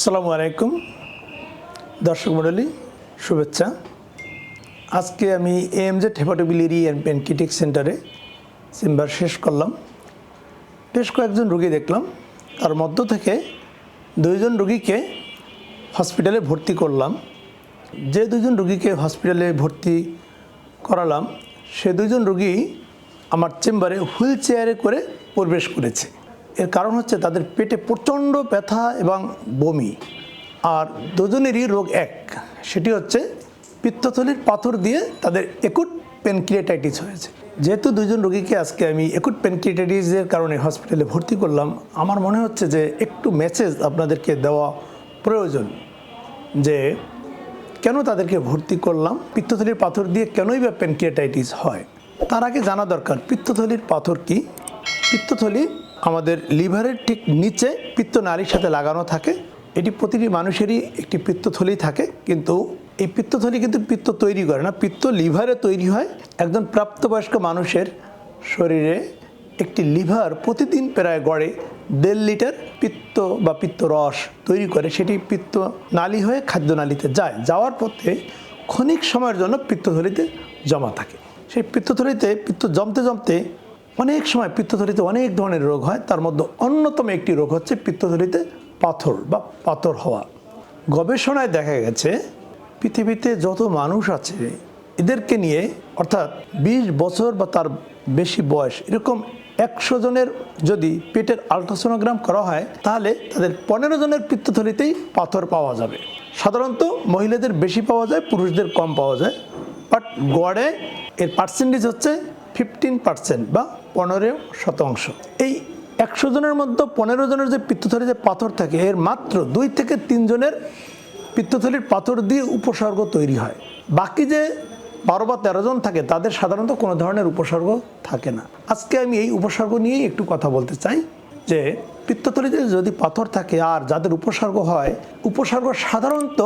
আসসালামু আলাইকুম। দর্শক মণ্ডলী, শুভেচ্ছা। আজকে আমি এম এএমজেড হেপাটোবিলিরি অ্যান্ড প্যানকিটিক সেন্টারে চেম্বার শেষ করলাম। বেশ কয়েকজন রুগী দেখলাম। তার মধ্য থেকে দুইজন রুগীকে হসপিটালে ভর্তি করলাম। যে দুজন রুগীকে হসপিটালে ভর্তি করালাম, সে দুজন রুগী আমার চেম্বারে হুইল চেয়ারে করে প্রবেশ করেছে। এর কারণ হচ্ছে তাদের পেটে প্রচণ্ড ব্যথা এবং বমি। আর দুজনেরই রোগ এক, সেটি হচ্ছে পিত্তথলির পাথর দিয়ে তাদের একুট পেনক্রিয়েটাইটিস হয়েছে। যেহেতু দুজন রোগীকে আজকে আমি একুট পেনক্রিয়েটাইটিসের কারণে হসপিটালে ভর্তি করলাম, আমার মনে হচ্ছে যে একটু মেসেজ আপনাদেরকে দেওয়া প্রয়োজন যে কেন তাদেরকে ভর্তি করলাম, পিত্তথলির পাথর দিয়ে কেনই বা প্যানক্রিয়াটাইটিস হয়। তার আগে জানা দরকার, পিত্তথলির পাথর কি? পিত্তথলি আমাদের লিভারের ঠিক নিচে পিত্তনালীর সাথে লাগানো থাকে। এটি প্রতিটি মানুষেরই একটি পিত্তথলি থাকে, কিন্তু এই পিত্তথলি কিন্তু পিত্ত তৈরি করে না। পিত্ত লিভারে তৈরি হয়। একজন প্রাপ্তবয়স্ক মানুষের শরীরে একটি লিভার প্রতিদিন প্রায় গড়ে দেড় লিটার পিত্ত বা পিত্ত রস তৈরি করে। সেটি পিত্ত নালী হয়ে খাদ্যনালীতে যায়। যাওয়ার পথে ক্ষণিক সময়ের জন্য পিত্তথলিতে জমা থাকে। সেই পিত্তথলিতে পিত্ত জমতে জমতে অনেক সময় পিত্তথলিতে অনেক ধরনের রোগ হয়, তার মধ্যে অন্যতম একটি রোগ হচ্ছে পিত্তথলিতে পাথর বা পাথর হওয়া। গবেষণায় দেখা গেছে, পৃথিবীতে যত মানুষ আছে, এদেরকে নিয়ে অর্থাৎ বিশ বছর বা তার বেশি বয়স, এরকম একশো জনের যদি পেটের আলট্রাসোনোগ্রাম করা হয়, তাহলে তাদের পনেরো জনের পিত্তথলিতেই পাথর পাওয়া যাবে। সাধারণত মহিলাদের বেশি পাওয়া যায়, পুরুষদের কম পাওয়া যায় বাট গড়ে এর পার্সেন্টেজ হচ্ছে ফিফটিন পার্সেন্ট বা পনেরো শতাংশ। এই একশো জনের মধ্যে পনেরো জনের যে পিত্তথলি যে পাথর থাকে, এর মাত্র দুই থেকে তিন জনের পিত্তথলির পাথর দিয়ে উপসর্গ তৈরি হয়। বাকি যে বারো বা তেরো জন থাকে, তাদের সাধারণত কোনো ধরনের উপসর্গ থাকে না। আজকে আমি এই উপসর্গ নিয়েই একটু কথা বলতে চাই, যে পিত্তথলিতে যদি পাথর থাকে আর যাদের উপসর্গ হয়, উপসর্গ সাধারণত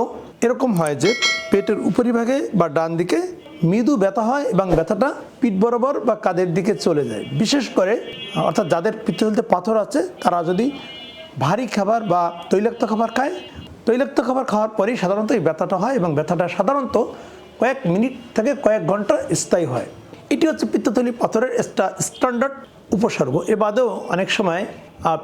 এরকম হয় যে পেটের উপরিভাগে বা ডান দিকে মৃদু ব্যথা হয় এবং ব্যথাটা পিঠ বরাবর বা কাদের দিকে চলে যায়। বিশেষ করে, অর্থাৎ যাদের পিত্তথলিতে পাথর আছে, তারা যদি ভারী খাবার বা তৈলাক্ত খাবার খায়, তৈলাক্ত খাবার খাওয়ার পরেই সাধারণত এই ব্যথাটা হয় এবং ব্যথাটা সাধারণত কয়েক মিনিট থেকে কয়েক ঘণ্টা স্থায়ী হয়। এটি হচ্ছে পিত্তথলি পাথরের একটা স্ট্যান্ডার্ড উপসর্গ। এ বাদেও অনেক সময়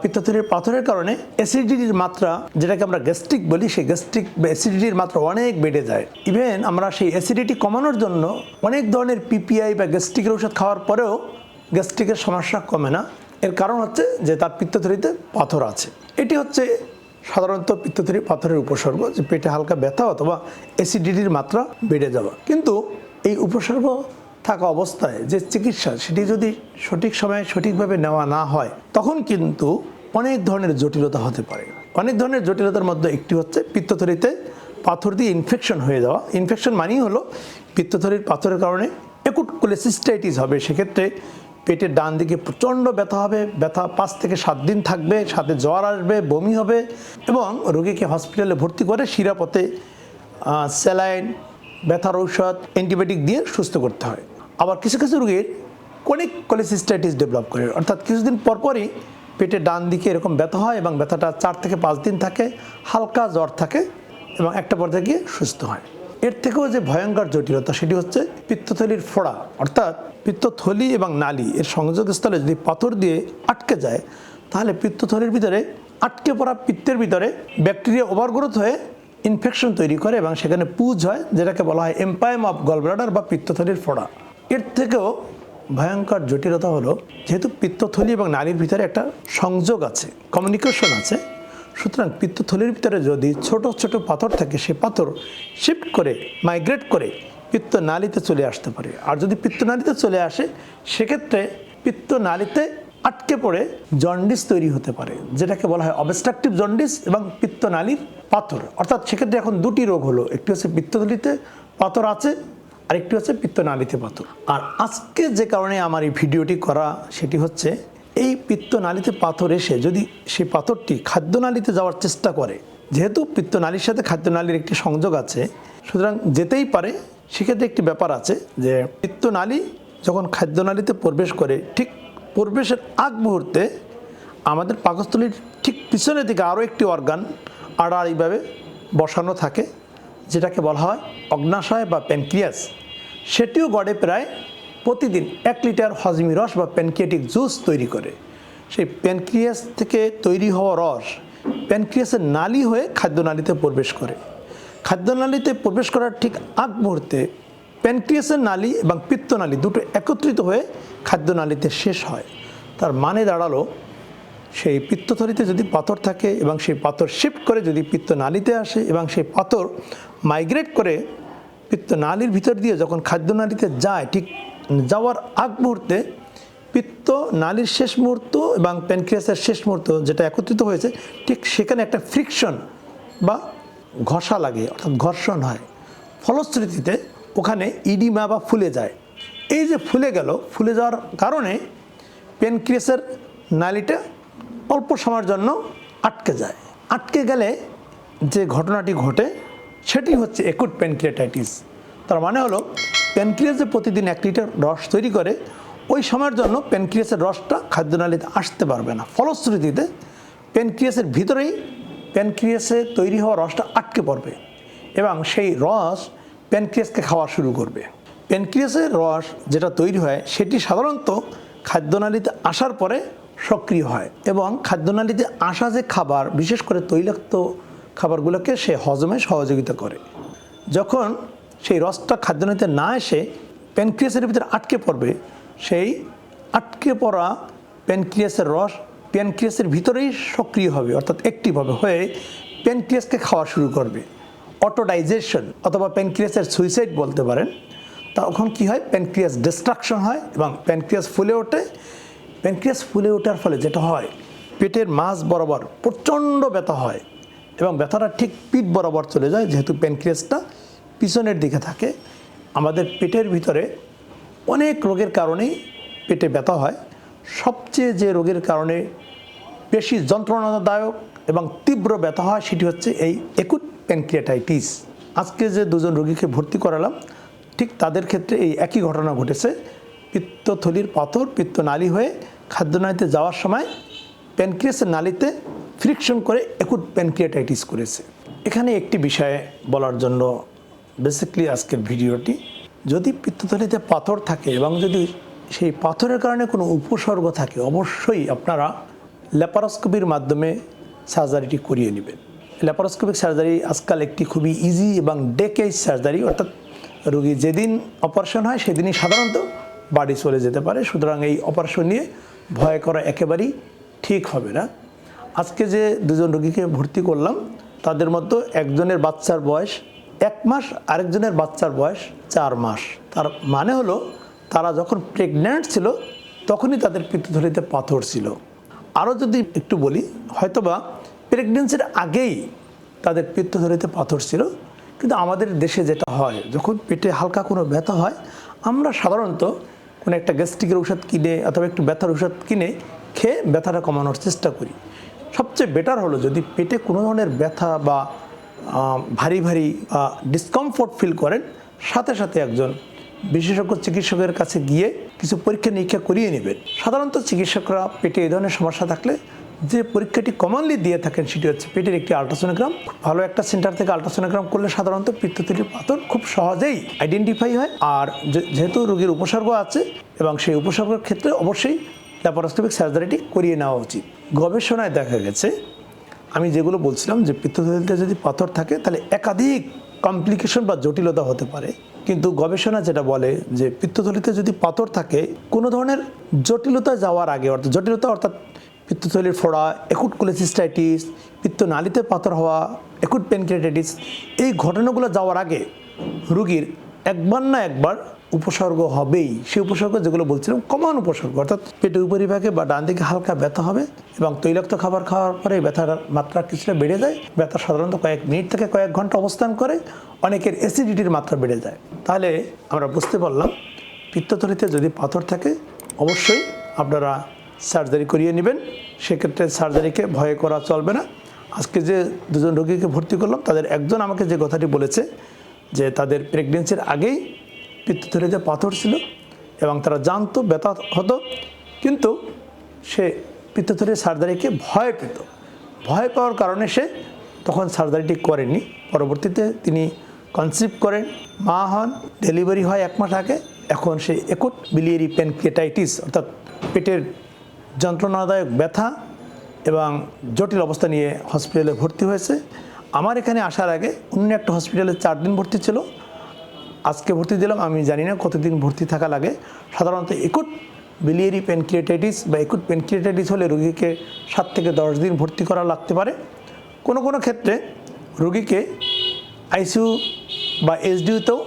পিত্তথলির পাথরের কারণে অ্যাসিডিটির মাত্রা, যেটাকে আমরা গ্যাস্ট্রিক বলি, সেই গ্যাস্ট্রিক বা অ্যাসিডিটির মাত্রা অনেক বেড়ে যায়। ইভেন আমরা সেই অ্যাসিডিটি কমানোর জন্য অনেক ধরনের পিপিআই বা গ্যাস্ট্রিকের ওষুধ খাওয়ার পরেও গ্যাস্ট্রিকের সমস্যা কমে না। এর কারণ হচ্ছে যে তার পিত্তথলিতে পাথর আছে। এটি হচ্ছে সাধারণত পিত্তথলির পাথরের উপসর্গ, যে পেটে হালকা ব্যথা অথবা অ্যাসিডিটির মাত্রা বেড়ে যাওয়া। কিন্তু এই উপসর্গ থাকা অবস্থায় যে চিকিৎসা সেটি যদি সঠিক সময়ে সঠিকভাবে নেওয়া না হয়, তখন কিন্তু অনেক ধরনের জটিলতা হতে পারে। অনেক ধরনের জটিলতার মধ্যে একটি হচ্ছে পিত্তথলিতে পাথর দিয়ে ইনফেকশন হয়ে যাওয়া। ইনফেকশন মানেই হলো পিত্তথলির পাথরের কারণে একুট কোলেসিস্টাইটিস হবে। সেক্ষেত্রে পেটের ডান দিকে প্রচণ্ড ব্যথা হবে, ব্যথা পাঁচ থেকে সাত দিন থাকবে, সাথে জ্বর আসবে, বমি হবে এবং রোগীকে হসপিটালে ভর্তি করে শিরাপথে স্যালাইন, ব্যথার ঔষধ অ্যান্টিবায়োটিক দিয়ে সুস্থ করতে হয়। আবার কিছু কিছু রোগীর কোনিক কোলেসিস্টাইটিস ডেভেলপ করে। অর্থাৎ কিছুদিন পরপরই পেটে ডান দিকে এরকম ব্যথা হয় এবং ব্যথাটা চার থেকে পাঁচ দিন থাকে, হালকা জ্বর থাকে এবং একটা পর্যায়ে গিয়ে সুস্থ হয়। এর থেকেও যে ভয়ঙ্কর জটিলতা সেটি হচ্ছে পিত্তথলির ফোড়া। অর্থাৎ পিত্তথলি এবং নালী এর সংযোগস্থলে যদি পাথর দিয়ে আটকে যায়, তাহলে পিত্তথলির ভিতরে আটকে পড়া পিত্তের ভিতরে ব্যাকটেরিয়া ওভারগ্রোথ হয়ে ইনফেকশন তৈরি করে এবং সেখানে পুজ হয়, যেটাকে বলা হয় এম্পায়াম অফ গলব্লাডার বা পিত্তথলির ফোড়া। এর থেকেও ভয়ঙ্কর জটিলতা হলো, যেহেতু পিত্তথলি এবং নালীর ভিতরে একটা সংযোগ আছে কমিউনিকেশন আছে, সুতরাং পিত্তথলির ভিতরে যদি ছোট ছোট পাথর থাকে, সে পাথর শিফট করে মাইগ্রেট করে পিত্ত নালীতে চলে আসতে পারে। আর যদি পিত্ত নালীতে চলে আসে, সেক্ষেত্রে পিত্ত নালীতে আটকে পড়ে জন্ডিস তৈরি হতে পারে, যেটাকে বলা হয় অবস্ট্রাকটিভ জন্ডিস এবং পিত্তনালীর পাথর। অর্থাৎ সেক্ষেত্রে এখন দুটি রোগ হলো, একটি হচ্ছে পিত্তথলিতে পাথর আছে আর একটি হচ্ছে পিত্তনালীতে পাথর আর আজকে যে কারণে আমার এই ভিডিওটি করা, সেটি হচ্ছে এই পিত্তনালীতে পাথর এসে যদি সেই পাথরটি খাদ্যনালীতে যাওয়ার চেষ্টা করে, যেহেতু পিত্তনালীর সাথে খাদ্যনালীর একটি সংযোগ আছে, সুতরাং যেতেই পারে, সেক্ষেত্রে একটি ব্যাপার আছে যে পিত্তনালী যখন খাদ্যনালীতে প্রবেশ করে, ঠিক প্রবেশের আগ মুহূর্তে আমাদের পাকস্থলীর ঠিক পিছনের দিকে আরও একটি অর্গান আড়াআড়িভাবে বসানো থাকে। যেটাকে বলা হয় অগ্নাশয় বা প্যানক্রিয়াস, সেটিও গড়ে প্রায় প্রতিদিন এক লিটার হজমি রস বা প্যানক্রিয়াটিক জুস তৈরি করে। সেই প্যানক্রিয়াস থেকে তৈরি হওয়া রস প্যানক্রিয়াসের নালি হয়ে খাদ্যনালীতে প্রবেশ করে। খাদ্যনালীতে প্রবেশ করার ঠিক আগ মুহূর্তে প্যানক্রিয়াসের নালী এবং পিত্তনালী দুটো একত্রিত হয়ে খাদ্যনালীতে শেষ হয়। তার মানে দাঁড়াল, সেই পিত্তথলিতে যদি পাথর থাকে এবং সেই পাথর শিফট করে যদি পিত্তনালীতে আসে এবং সেই পাথর মাইগ্রেট করে পিত্ত পিত্তনালীর ভিতর দিয়ে যখন খাদ্যনালীতে যায়, ঠিক যাওয়ার আগ মুহূর্তে পিত্ত নালীর শেষ মুহূর্ত এবং প্যানক্রিয়াসের শেষ মুহূর্ত যেটা একত্রিত হয়েছে, ঠিক সেখানে একটা ফ্রিকশন বা ঘষা লাগে, অর্থাৎ ঘর্ষণ হয়। ফলশ্রুতিতে ওখানে ইডিমা বা ফুলে যায়। এই যে ফুলে গেল, ফুলে যাওয়ার কারণে প্যানক্রিয়াসের নালীটা অল্প সময়ের জন্য আটকে যায়। আটকে গেলে যে ঘটনাটি ঘটে সেটি হচ্ছে একুট প্যানক্রিয়াটাইটিস তার মানে হলো প্যানক্রিয়াস প্রতিদিন এক লিটার রস তৈরি করে, ওই সময়ের জন্য প্যানক্রিয়াসের রসটা খাদ্যনালীতে আসতে পারবে না। ফলশ্রুতিতে প্যানক্রিয়াসের ভিতরেই প্যানক্রিয়াসে তৈরি হওয়া রসটা আটকে পড়বে এবং সেই রস প্যানক্রিয়াসকে খাওয়া শুরু করবে। প্যানক্রিয়াসের রস যেটা তৈরি হয়, সেটি সাধারণত খাদ্যনালীতে আসার পরে সক্রিয় হয় এবং খাদ্যনালীতে আসা যে খাবার, বিশেষ করে তৈলাক্ত খাবারগুলোকে সে হজমে সহযোগিতা করে। যখন সেই রসটা খাদ্যনালীতে না এসে প্যানক্রিয়াসের ভিতরে আটকে পড়বে, সেই আটকে পড়া প্যানক্রিয়াসের রস প্যানক্রিয়াসের ভিতরেই সক্রিয় হবে, অর্থাৎ অ্যাক্টিভ হবে, হয়ে প্যানক্রিয়াসকে খাওয়া শুরু করবে। অটোডাইজেশন অথবা প্যানক্রিয়াসের সুইসাইড বলতে পারেন, তখন কি হয়? প্যানক্রিয়াস ডিস্ট্রাকশন হয় এবং প্যানক্রিয়াস ফুলে ওঠে। প্যানক্রিয়াস ফুলে ওঠার ফলে যেটা হয়, পেটের মাঝ বরাবর প্রচণ্ড ব্যথা হয়। এবং ব্যথাটা ঠিক পিঠ বরাবর চলে যায়, যেহেতু প্যানক্রিয়াসটা পিছনের দিকে থাকে। আমাদের পেটের ভিতরে অনেক রোগের কারণেই পেটে ব্যথা হয়। সবচেয়ে যে রোগের কারণে বেশি যন্ত্রণাদায়ক এবং তীব্র ব্যথা হয়, সেটি হচ্ছে এই একুট প্যানক্রিয়াটাইটিস আজকে যে দুজন রোগীকে ভর্তি করালাম, ঠিক তাদের ক্ষেত্রে এই একই ঘটনা ঘটেছে। পিত্তথলির পাথর, পিত্তনালী হয়ে খাদ্য খাদ্যনালীতে যাওয়ার সময় প্যানক্রিয়াসের নালীতে ফ্রিকশন করে একুট প্যানক্রিয়াটাইটিস করেছে। এখানে একটি বিষয়ে বলার জন্য বেসিকলি আজকের ভিডিওটি, যদি পিত্তথলিতে পাথর থাকে এবং যদি সেই পাথরের কারণে কোনো উপসর্গ থাকে, অবশ্যই আপনারা ল্যাপারোস্কোপির মাধ্যমে সার্জারিটি করিয়ে নেবেন। ল্যাপারোস্কোপিক সার্জারি আজকাল একটি খুবই ইজি এবং ডেকেজ সার্জারি অর্থাৎ রোগী যেদিন অপারেশন হয়, সেদিনই সাধারণত বাড়ি চলে যেতে পারে। সুতরাং এই অপারেশন নিয়ে ভয় করা একেবারেই ঠিক হবে না। আজকে যে দুজন রোগীকে ভর্তি করলাম, তাদের মধ্যে একজনের বাচ্চার বয়স এক মাস, আরেকজনের বাচ্চার বয়স চার মাস। তার মানে হলো, তারা যখন প্রেগন্যান্ট ছিল, তখনই তাদের পিত্তথলিতে পাথর ছিল। আরও যদি একটু বলি, হয়তোবা প্রেগনেন্সির আগেই তাদের পিত্তথলিতে পাথর ছিল, কিন্তু আমাদের দেশে যেটা হয়, যখন পেটে হালকা কোনো ব্যথা হয়, আমরা সাধারণত কোনো একটা গ্যাস্ট্রিকের ওষুধ কিনে অথবা একটু ব্যথার ওষুধ কিনে খেয়ে ব্যথাটা কমানোর চেষ্টা করি। সবচেয়ে বেটার হলো যদি পেটে কোনো ধরনের ব্যথা বা ভারী ভারী ডিসকমফোর্ট ফিল করেন, সাথে সাথে একজন বিশেষজ্ঞ চিকিৎসকের কাছে গিয়ে কিছু পরীক্ষা নিরীক্ষা করিয়ে নেবেন। সাধারণত চিকিৎসকরা পেটে এই ধরনের সমস্যা থাকলে যে পরীক্ষাটি কমনলি দিয়ে থাকেন সেটি হচ্ছে পেটের একটি আলট্রাসোনোগ্রাম ভালো একটা সেন্টার থেকে আলট্রাসোনোগ্রাম করলে সাধারণত পিত্তথলির পাথর খুব সহজেই আইডেন্টিফাই হয়। আর যেহেতু রোগীর উপসর্গ আছে এবং সেই উপসর্গের ক্ষেত্রে অবশ্যই ল্যাপারোস্কোপিক সার্জারিটি করিয়ে নেওয়া উচিত। গবেষণায় দেখা গেছে, আমি যেগুলো বলছিলাম যে পিত্তথলিতে যদি পাথর থাকে, তাহলে একাধিক কমপ্লিকেশন বা জটিলতা হতে পারে। কিন্তু গবেষণা যেটা বলে যে পিত্তথলিতে যদি পাথর থাকে, কোনো ধরনের জটিলতা যাওয়ার আগে, অর্থাৎ জটিলতা অর্থাৎ পিত্তথলির ফোড়া একুট কোলেসিস্টাইটিস পিত্তনালীতে পাথর হওয়া একুট প্যানক্রিয়াটাইটিস এই ঘটনাগুলো যাওয়ার আগে রুগীর একবার না একবার উপসর্গ হবেই। সেই উপসর্গ যেগুলো বলছিলাম কমন উপসর্গ, অর্থাৎ পেটের উপরিভাগে বা ডান দিকে হালকা ব্যথা হবে এবং তৈলাক্ত খাবার খাওয়ার পরে ব্যথার মাত্রা কিছুটা বেড়ে যায়। ব্যথা সাধারণত কয়েক মিনিট থেকে কয়েক ঘণ্টা অবস্থান করে, অনেকের অ্যাসিডিটির মাত্রা বেড়ে যায়। তাহলে আমরা বুঝতে পারলাম, পিত্তথলিতে যদি পাথর থাকে, অবশ্যই আপনারা সার্জারি করিয়ে নেবেন। সেক্ষেত্রে সার্জারিকে ভয় করা চলবে না। আজকে যে দুজন রোগীকে ভর্তি করলাম, তাদের একজন আমাকে যে কথাটি বলেছে, যে তাদের প্রেগনেন্সির আগেই পিত্তথলিতে পাথর ছিল এবং তারা জানতো ব্যথা হতো, কিন্তু সে পিত্তথলির সার্জারিকে ভয় পেত। ভয় পাওয়ার কারণে সে তখন সার্জারিটি করেনি। পরবর্তীতে তিনি কনসিভ করেন, মা হন ডেলিভারি হয় এক মাস আগে। এখন সে একুট বিলিয়ারি প্যানক্রিয়েটাইটিস অর্থাৎ পেটের যন্ত্রণাদায়ক ব্যথা এবং জটিল অবস্থা নিয়ে হসপিটালে ভর্তি হয়েছে। আমার এখানে আসার আগে অন্য একটা হসপিটালে চার দিন ভর্তি ছিল। আজকে ভর্তি দিলাম, আমি জানি না কতদিন ভর্তি থাকা লাগে। সাধারণত একুট বিলিয়ারি প্যানক্রিয়েটাইটিস বা একুট প্যানক্রিয়েটাইটিস হলে রোগীকে সাত থেকে দশ দিন ভর্তি করা লাগতে পারে। কোনো কোনো ক্ষেত্রে রোগীকে আইসিইউ বা এসডিউতেও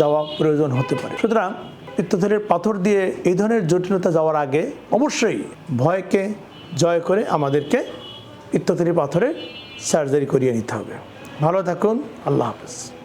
যাওয়া প্রয়োজন হতে পারে। সুতরাং পিত্তথলির পাথর দিয়ে এই ধরনের জটিলতা যাওয়ার আগে অবশ্যই ভয়কে জয় করে আমাদেরকে পিত্তথলির পাথরের সার্জারি করিয়ে নিতে হবে। ভালো থাকুন, আল্লাহ হাফেজ।